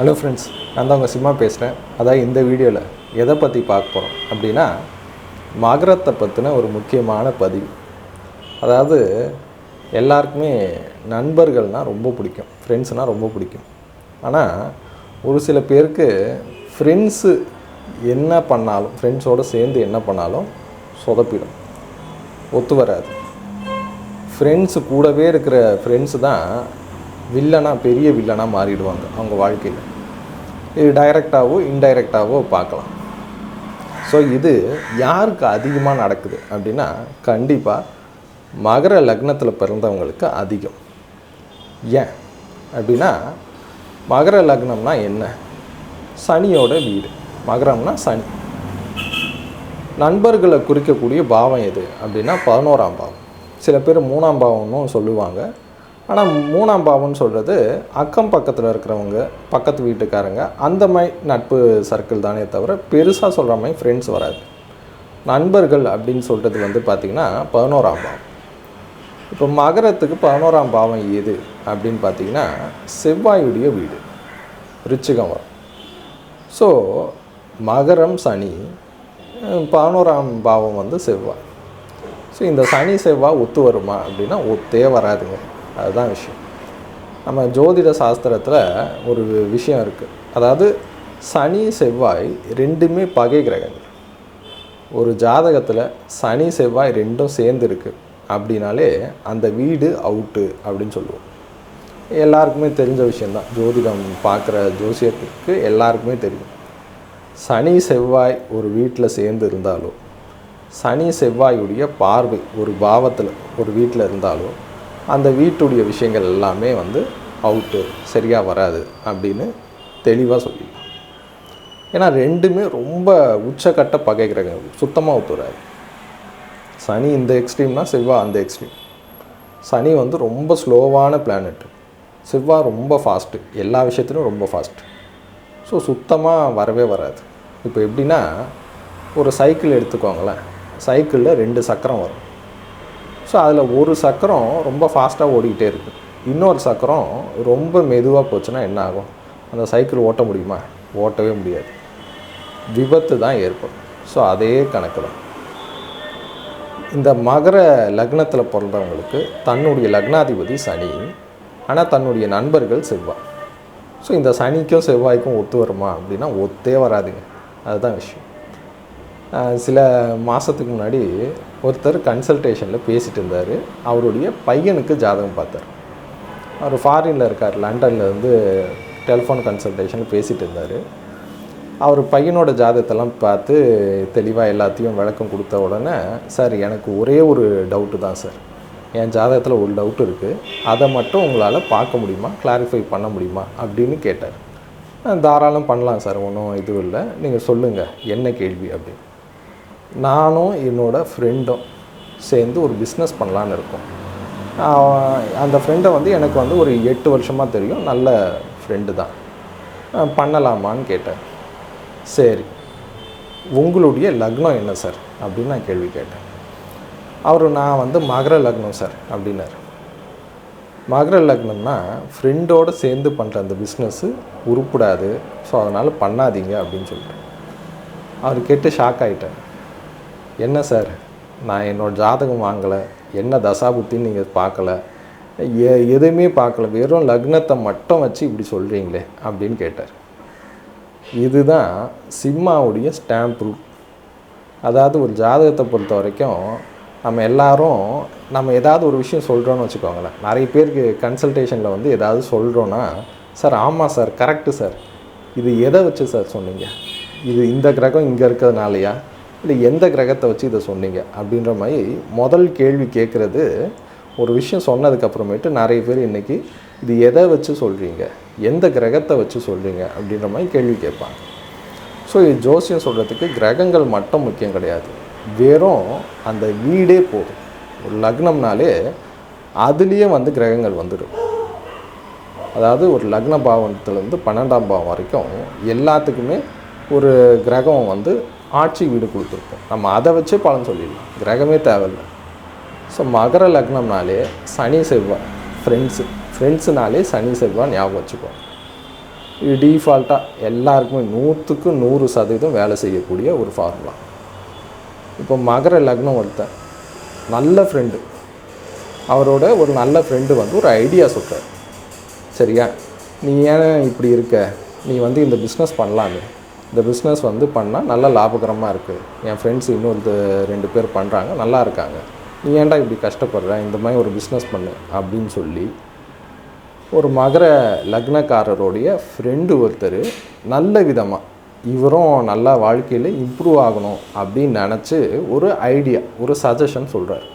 Hello friends நான் தான் உங்கள் சிம்மா பேசுகிறேன் அதாவது இந்த வீடியோவில் எதை பற்றி பார்க்க போகிறோம் அப்படின்னா மகரத்தை பற்றின ஒரு முக்கியமான பதிவு. அதாவது எல்லாருக்குமே நண்பர்கள்னால் ரொம்ப பிடிக்கும் ஃப்ரெண்ட்ஸ்னால் ரொம்ப பிடிக்கும். ஆனால் ஒரு சில பேருக்கு ஃப்ரெண்ட்ஸு என்ன பண்ணாலும் ஃப்ரெண்ட்ஸோடு சேர்ந்து என்ன பண்ணாலும் சொதப்பிடும் ஒத்து வராது. ஃப்ரெண்ட்ஸு கூடவே இருக்கிற ஃப்ரெண்ட்ஸு தான் வில்லனாக பெரிய வில்லனாக மாறிடுவாங்க அவங்க வாழ்க்கையில். இது டைரெக்டாகவோ இன்டைரக்டாகவோ பார்க்கலாம். ஸோ இது யாருக்கு அதிகமாக நடக்குது அப்படின்னா கண்டிப்பாக மகர லக்னத்தில் பிறந்தவங்களுக்கு அதிகம். ஏன் அப்படின்னா மகர லக்னம்னா என்ன? சனியோட வீடு. மகரம்னா சனி. நண்பர்களை குறிக்கக்கூடிய பாவம் எது அப்படின்னா பதினோராம் பாவம். சில பேர் மூணாம் பாவம்னு சொல்லுவாங்க. ஆனால் மூணாம் பாவம்னு சொல்கிறது அக்கம் பக்கத்தில் இருக்கிறவங்க பக்கத்து வீட்டுக்காரங்க அந்த மாதிரி நட்பு சர்க்கிள் தானே தவிர பெருசாக சொல்கிற மாதிரி ஃப்ரெண்ட்ஸ் வராது. நண்பர்கள் அப்படின்னு சொல்கிறது வந்து பார்த்திங்கன்னா பதினோராம் பாவம் இப்போ மகரத்துக்கு பதினோராம் பாவம் எது அப்படின்னு பார்த்தீங்கன்னா செவ்வாயுடைய வீடு ரிச்சிகம் வரும். ஸோ மகரம் சனி பதினோராம் பாவம் வந்து செவ்வாய். ஸோ இந்த சனி செவ்வாய் ஒத்து வருமா அப்படின்னா ஒத்தே வராதுங்க. அதுதான் விஷயம். நம்ம ஜோதிட சாஸ்திரத்தில் ஒரு விஷயம் இருக்குது அதாவது சனி செவ்வாய் ரெண்டுமே பகை கிரகங்கள். ஒரு ஜாதகத்தில் சனி செவ்வாய் ரெண்டும் சேர்ந்து இருக்கு அப்படின்னாலே அந்த வீடு அவுட்டு அப்படின்னு சொல்லுவோம். எல்லாருக்குமே தெரிஞ்ச விஷயந்தான் ஜோதிடம் பார்க்குற ஜோசியத்துக்கு எல்லாருக்குமே தெரியும். சனி செவ்வாய் ஒரு வீட்டில் சேர்ந்து இருந்தாலோ சனி செவ்வாயுடைய பார்வை ஒரு பாவத்தில் ஒரு வீட்டில் இருந்தாலோ அந்த வீட்டுடைய விஷயங்கள் எல்லாமே வந்து அவுட்டு சரியாக வராது அப்படின்னு தெளிவாக சொல்லிடலாம் ஏன்னா ரெண்டுமே ரொம்ப உச்சக்கட்ட பகை சுத்தமாக ஒத்துறாரு சனி இந்த எக்ஸ்ட்ரீம்னா செவ்வா அந்த எக்ஸ்ட்ரீம் சனி வந்து ரொம்ப ஸ்லோவான பிளானட் செவ்வா ரொம்ப ஃபாஸ்ட்டு எல்லா விஷயத்துலையும் ரொம்ப ஃபாஸ்ட்டு ஸோ சுத்தமாக வரவே வராது. இப்போ எப்படின்னா ஒரு சைக்கிள் எடுத்துக்கோங்களேன். சைக்கிளில் ரெண்டு சக்கரம் வரும். ஸோ அதில் ஒரு சக்கரம் ரொம்ப ஃபாஸ்ட்டாக ஓடிக்கிட்டே இருக்குது இன்னொரு சக்கரம் ரொம்ப மெதுவாக போச்சுன்னா என்ன ஆகும்? அந்த சைக்கிள் ஓட்ட முடியுமா? ஓட்டவே முடியாது. விபத்து தான் ஏற்படும். ஸோ அதே கணக்கு தான் இந்த மகர லக்னத்தில் பிறந்தவங்களுக்கு தன்னுடைய லக்னாதிபதி சனி. ஆனால் தன்னுடைய நண்பர்கள் செவ்வாய் ஸோ இந்த சனிக்கும் செவ்வாய்க்கும் ஒத்து வருமா அப்படின்னா ஒத்தே வராதுங்க. அதுதான் விஷயம். சில மாதத்துக்கு முன்னாடி ஒருத்தர் கன்சல்டேஷனில் பேசிகிட்டு இருந்தார் அவருடைய பையனுக்கு ஜாதகம் பார்த்தார். அவர் ஃபாரினில் இருக்கார் லண்டனில் இருந்து டெலிஃபோன் கன்சல்டேஷன் பேசிகிட்டு இருந்தார் அவர் பையனோட ஜாதகத்தெல்லாம் பார்த்து தெளிவாக எல்லாத்தையும் விளக்கம் கொடுத்த உடனே சார் எனக்கு ஒரே ஒரு டவுட்டு தான் சார். என் ஜாதகத்தில் ஒரு டவுட் இருக்குது அதை மட்டும் உங்களால் பார்க்க முடியுமா? கிளாரிஃபை பண்ண முடியுமா? அப்படின்னு கேட்டார். தாராளம் பண்ணலாம் சார். ஒன்றும் இதுவும் இல்லை. நீங்கள் சொல்லுங்கள் என்ன கேள்வி? அப்படின்னு. நானும் என்னோடய ஃப்ரெண்டும் சேர்ந்து ஒரு பிஸ்னஸ் பண்ணலான்னு இருக்கோம். அந்த ஃப்ரெண்டை வந்து எனக்கு வந்து ஒரு எட்டு வருஷமாக தெரியும். நல்ல ஃப்ரெண்டு தான். பண்ணலாமான்னு கேட்டேன். சரி உங்களுடைய லக்னம் என்ன சார் அப்படின்னு நான் கேள்வி கேட்டேன். அவர் நான் வந்து மகர லக்னம் சார் அப்படின்னார். மகர லக்னம்னா ஃப்ரெண்டோடு சேர்ந்து பண்ணுற அந்த பிஸ்னஸ்ஸு உருப்படாது. ஸோ அதனால் பண்ணாதீங்க அப்படின்னு சொல்லிட்டு அவர் கேட்டு ஷாக் ஆகிட்டேன் என்ன சார்? நான் என்னோடய ஜாதகம் வாங்கலை. என்ன தசாபுத்தின்னு நீங்கள் பார்க்கல. எ எதுவுமே பார்க்கல. வெறும் லக்னத்தை மட்டும் வச்சு இப்படி சொல்கிறீங்களே அப்படின்னு கேட்டார். இதுதான் சிம்மாவுடைய ஸ்டாம்ப் ரூல் அதாவது ஒரு ஜாதகத்தை பொறுத்த வரைக்கும் நம்ம எல்லாரும் நம்ம ஏதாவது ஒரு விஷயம் சொல்கிறோன்னு வச்சுக்கோங்களேன். நிறைய பேருக்கு கன்சல்டேஷனில் வந்து ஏதாவது சொல்கிறோன்னா சார் ஆமாம் சார் கரெக்டு சார். இது எதை வச்சு சார் சொன்னீங்க? இது இந்த கிரகம் இங்கே இருக்கிறதுனாலயா? இல்லை எந்த கிரகத்தை வச்சு இதை சொன்னீங்க அப்படின்ற மாதிரி முதல் கேள்வி கேட்குறது ஒரு விஷயம் சொன்னதுக்கப்புறமேட்டு நிறைய பேர் இன்றைக்கி இது எதை வச்சு சொல்கிறீங்க எந்த கிரகத்தை வச்சு சொல்கிறீங்க அப்படின்ற மாதிரி கேள்வி கேட்பாங்க. ஸோ இது ஜோசியம் சொல்கிறதுக்கு கிரகங்கள் மட்டும் முக்கியம் கிடையாது. வெறும் அந்த வீடே போதும். ஒரு லக்னம்னாலே அதுலேயே வந்து கிரகங்கள் வந்துடும். அதாவது ஒரு லக்ன பாவனத்துலேருந்து பன்னெண்டாம் பாவம் வரைக்கும் எல்லாத்துக்குமே ஒரு கிரகம் வந்து ஆட்சி வீடு கொடுத்துருப்போம். நம்ம அதை வச்சே பலன் சொல்லிடலாம். கிரகமே தேவையில்லை. ஸோ மகர லக்னம்னாலே சனி செவ்வாய் ஃப்ரெண்ட்ஸு ஃப்ரெண்ட்ஸுனாலே சனி செவ்வாய் ஞாபகம் வச்சுக்கோ. இது டீஃபால்ட்டாக எல்லாருக்குமே நூற்றுக்கு நூறு சதவீதம் வேலை செய்யக்கூடிய ஒரு ஃபார்முலா இப்போ மகர லக்னம் ஒருத்தன் நல்ல ஃப்ரெண்டு அவரோட ஒரு நல்ல ஃப்ரெண்டு வந்து ஒரு ஐடியா சொல்கிறார் சரியா? நீ ஏன் இப்படி இருக்க? நீ வந்து இந்த பிஸ்னஸ் பண்ணலாமே. இந்த பிஸ்னஸ் வந்து பண்ணால் நல்ல லாபகரமாக இருக்குது என் ஃப்ரெண்ட்ஸ் இன்னொரு ரெண்டு பேர் பண்ணுறாங்க நல்லா இருக்காங்க. நீ ஏன்டா இப்படி கஷ்டப்படுற? இந்த மாதிரி ஒரு பிஸ்னஸ் பண்ணு அப்படின்னு சொல்லி ஒரு மகர லக்னக்காரருடைய ஃப்ரெண்டு ஒருத்தர் நல்ல விதமாக இவரும் நல்லா வாழ்க்கையில் இம்ப்ரூவ் ஆகணும் அப்படின்னு நினச்சி ஒரு ஐடியா ஒரு சஜஷன் சொல்கிறார்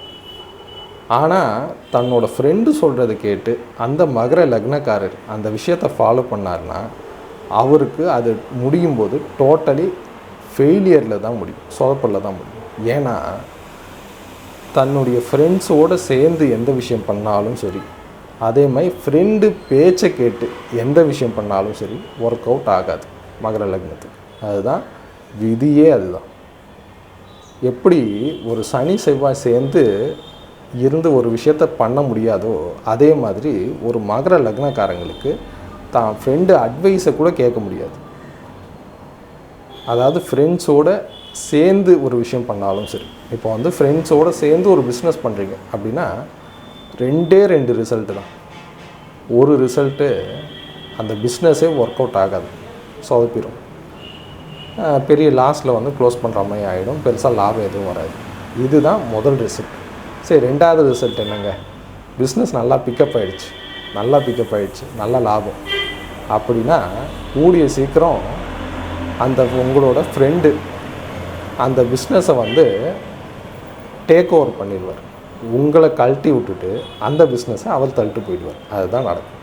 ஆனால் தன்னோட ஃப்ரெண்டு சொல்கிறத கேட்டு அந்த மகர லக்னக்காரர் அந்த விஷயத்தை ஃபாலோ பண்ணார்னா அவருக்கு அது முடியும் போது டோட்டலி ஃபெயிலியரில் தான் முடியும் சொதப்பலில் தான் முடியும். ஏன்னா தன்னுடைய ஃப்ரெண்ட்ஸோடு சேர்ந்து எந்த விஷயம் பண்ணாலும் சரி அதே மாதிரி ஃப்ரெண்டு பேச்சை கேட்டு எந்த விஷயம் பண்ணாலும் சரி ஒர்க் அவுட் ஆகாது மகர லக்னத்துக்கு. அதுதான் விதியே அதுதான். எப்படி ஒரு சனி செவ்வாய் சேர்ந்து இருந்து ஒரு விஷயத்த பண்ண முடியாதோ அதே மாதிரி ஒரு மகர லக்னக்காரங்களுக்கு தான் ஃப்ரெண்டு அட்வைஸை கூட கேட்க முடியாது. அதாவது ஃப்ரெண்ட்ஸோட சேர்ந்து ஒரு விஷயம் பண்ணாலும் சரி. இப்போ வந்து ஃப்ரெண்ட்ஸோடு சேர்ந்து ஒரு பிஸ்னஸ் பண்ணுறீங்க அப்படின்னா ரெண்டே ரெண்டு ரிசல்ட்டு தான். ஒரு ரிசல்ட்டு அந்த பிஸ்னஸே ஒர்க் அவுட் ஆகாது. சொதப்பிடும் பெரிய லாஸில் வந்து க்ளோஸ் பண்ணுற மாதிரி ஆகிடும் பெருசாக லாபம் எதுவும் வராது. இதுதான் முதல் ரிசல்ட் சரி ரெண்டாவது ரிசல்ட் என்னங்க? பிஸ்னஸ் நல்லா பிக்கப் ஆகிடுச்சு நல்லா பிக்கப் ஆகிடுச்சு நல்ல லாபம். அப்படின்னா கூடிய சீக்கிரம் அந்த உங்களோட ஃப்ரெண்டு அந்த பிஸ்னஸை வந்து டேக் ஓவர் பண்ணிடுவார். உங்களை கழட்டி விட்டுட்டு அந்த பிஸ்னஸை அவர் தள்ளிட்டு போயிடுவார். அதுதான் நடக்கும்.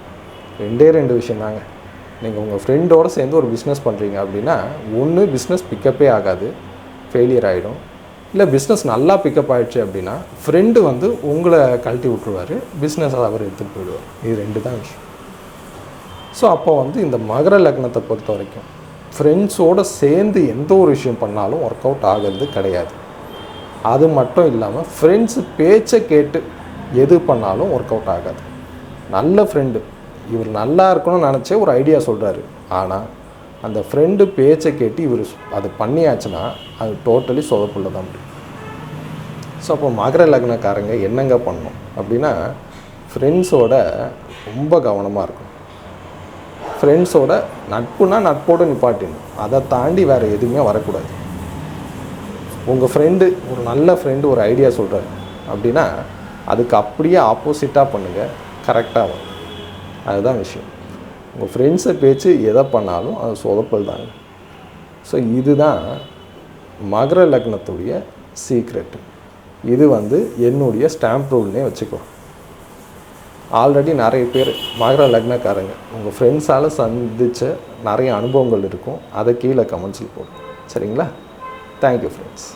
ரெண்டே ரெண்டு விஷயம் தாங்க. நீங்கள் உங்கள் ஃப்ரெண்டோடு சேர்ந்து ஒரு பிஸ்னஸ் பண்ணுறீங்க அப்படின்னா ஒன்று பிஸ்னஸ் பிக்கப்பே ஆகாது. ஃபெயிலியர் ஆகிடும் இல்லை பிஸ்னஸ் நல்லா பிக்கப் ஆயிடுச்சு அப்படின்னா ஃப்ரெண்டு வந்து உங்களை கழட்டி விட்ருவார் பிஸ்னஸ் அவர் எடுத்துகிட்டு போயிடுவார். இது ரெண்டு தான் விஷயம். ஸோ அப்போ வந்து இந்த மகர லக்னத்தை பொறுத்த வரைக்கும் ஃப்ரெண்ட்ஸோடு சேர்ந்து எந்த ஒரு விஷயம் பண்ணாலும் ஒர்க் அவுட் ஆகிறது கிடையாது. அது மட்டும் இல்லாமல் ஃப்ரெண்ட்ஸு பேச்சை கேட்டு எது பண்ணாலும் ஒர்க் அவுட் ஆகாது. நல்ல ஃப்ரெண்டு இவர் நல்லா இருக்கணும்னு நினச்சே ஒரு ஐடியா சொல்கிறாரு ஆனால் அந்த ஃப்ரெண்டு பேச்சை கேட்டு இவர் அது பண்ணியாச்சுன்னா அது டோட்டலி சொதப்புள்ள தான் முடியும். ஸோ அப்போ மகர லக்னக்காரங்க என்னங்க பண்ணணும் அப்படின்னா ஃப்ரெண்ட்ஸோட ரொம்ப கவனமாக இருக்கும் ஃப்ரெண்ட்ஸோட நட்புனா நட்போடு நிப்பாட்டிடணும். அதை தாண்டி வேறு எதுவுமே வரக்கூடாது. உங்கள் ஃப்ரெண்டு ஒரு நல்ல ஃப்ரெண்டு ஒரு ஐடியா சொல்கிறாரு அப்படின்னா அதுக்கு அப்படியே ஆப்போசிட்டாக பண்ணுங்கள் கரெக்டாக வரும். அதுதான் விஷயம். உங்கள் ஃப்ரெண்ட்ஸை பேச்சு எதை பண்ணாலும் அது சொதப்பல் தாங்க. ஸோ இதுதான் மகர லக்னத்துடைய சீக்ரெட்டு இது வந்து என்னுடைய ஸ்டாம்ப் ரூல்னே வச்சுக்கோ. ஆல்ரெடி நிறைய பேர் மகர லக்னக்காரங்க. உங்கள் ஃப்ரெண்ட்ஸால் சந்தித்த நிறைய அனுபவங்கள் இருக்கும். அதை கீழே கமெண்ட்ஸில் போடும் சரிங்களா? Thank you friends